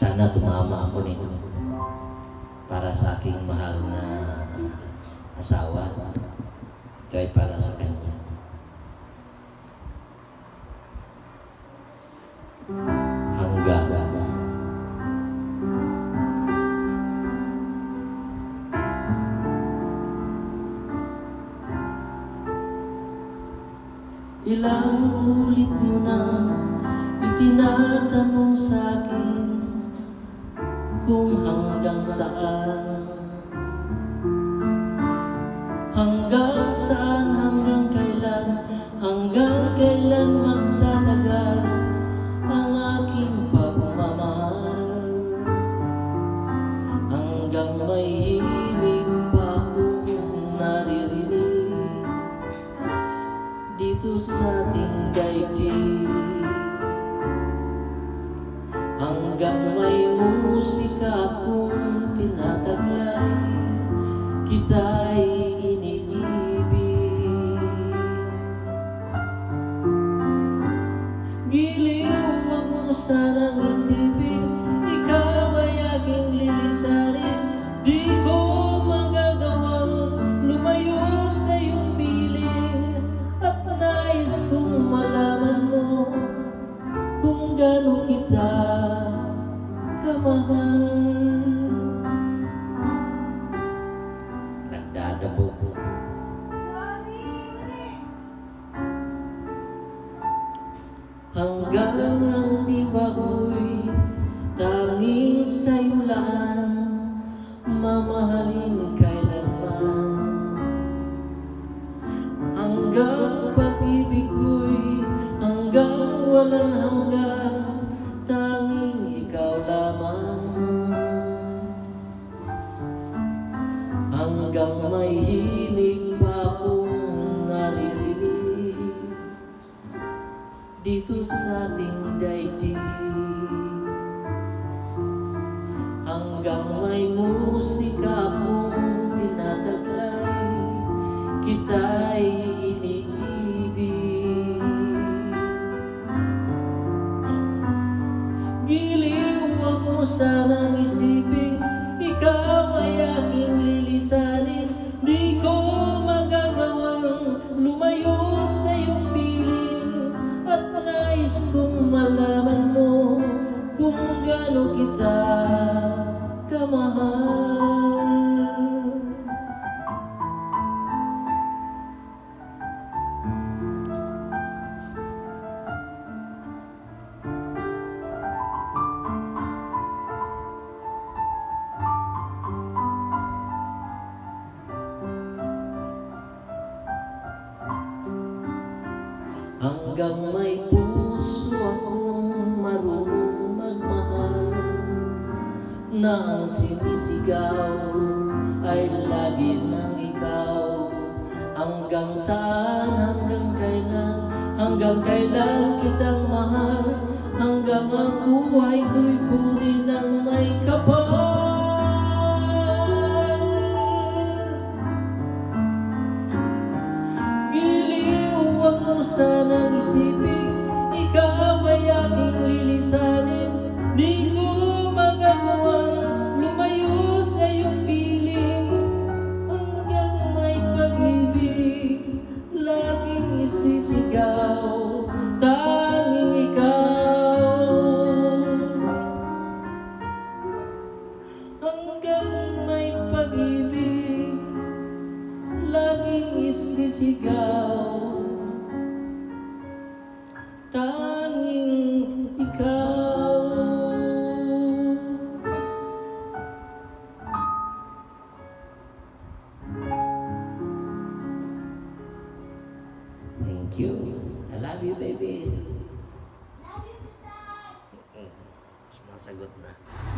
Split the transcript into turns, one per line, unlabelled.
Sana tumama ako nito para sa aking mahal na asawa kahit para sa kanya. Hanggang Ilang ulit mo na itinatanong sa akin kung hanggang saan? Hanggang saan, hanggang kailan? Hanggang kailan magtatagal Ang aking pagmamahal? Hanggang may himig pa akong naririnig Dito sa ating daigdig Hanggang may musika akong tinataglay Kita'y iniibig Giliw wag mo sanang isipin Ikaw ay aking lilisanin Di ko magagawang lumayo sa iyong piling At nais kong malaman mo kung gaano kita kamahal. Nagdadabo po. Hanggang ang diba ko'y tanging sa'yo lang mamahalin kailanman. Hanggang pag-ibig ko'y hanggang walang hanggan may hilig pa akong naririnig? Dito sa ating daigdig Hanggang may musika akong tinataglay Kita'y iniibig. Giliw wag mo sanang isipin Hanggang may puso akong marunong magmahal Na ang sinisigaw ay lagi ng ikaw. Hanggang saan, hanggang kailan, hanggang kailan kitang mahal Hanggang ang buhay ko'y kunin ng may sanang isipin Ikaw ay aking lilisanin. Di ko magagawang lumayo sa iyong piling. Hanggang may pag-ibig Laging isisigaw Tanging ikaw. Hanggang may pag-ibig laging isisigaw tanging ikaw Thank you. I love you, baby. Love you, Sudan. Sumasagot na.